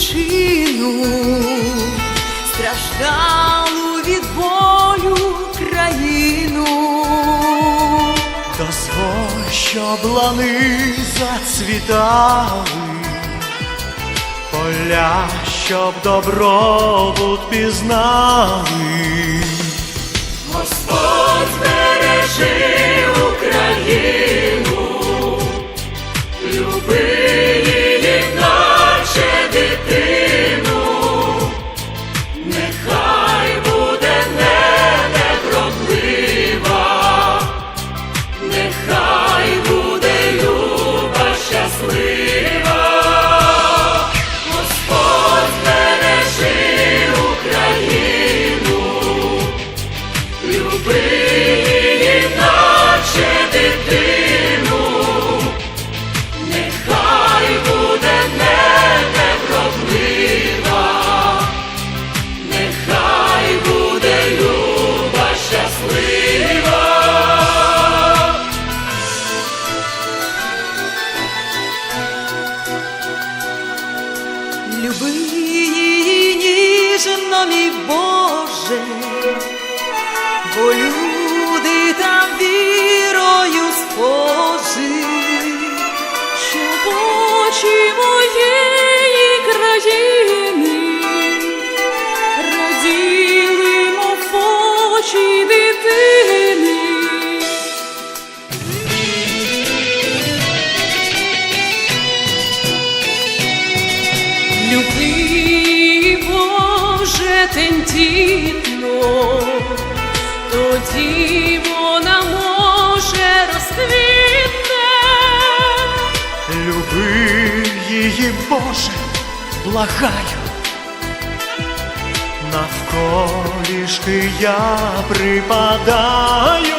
чину страждалу від болю країну, дозволь, щоб лани зацвітали, поля, щоб добробут пізнали. Господь бережи. we've. Любив її, Боже, благаю, навколішки я припадаю.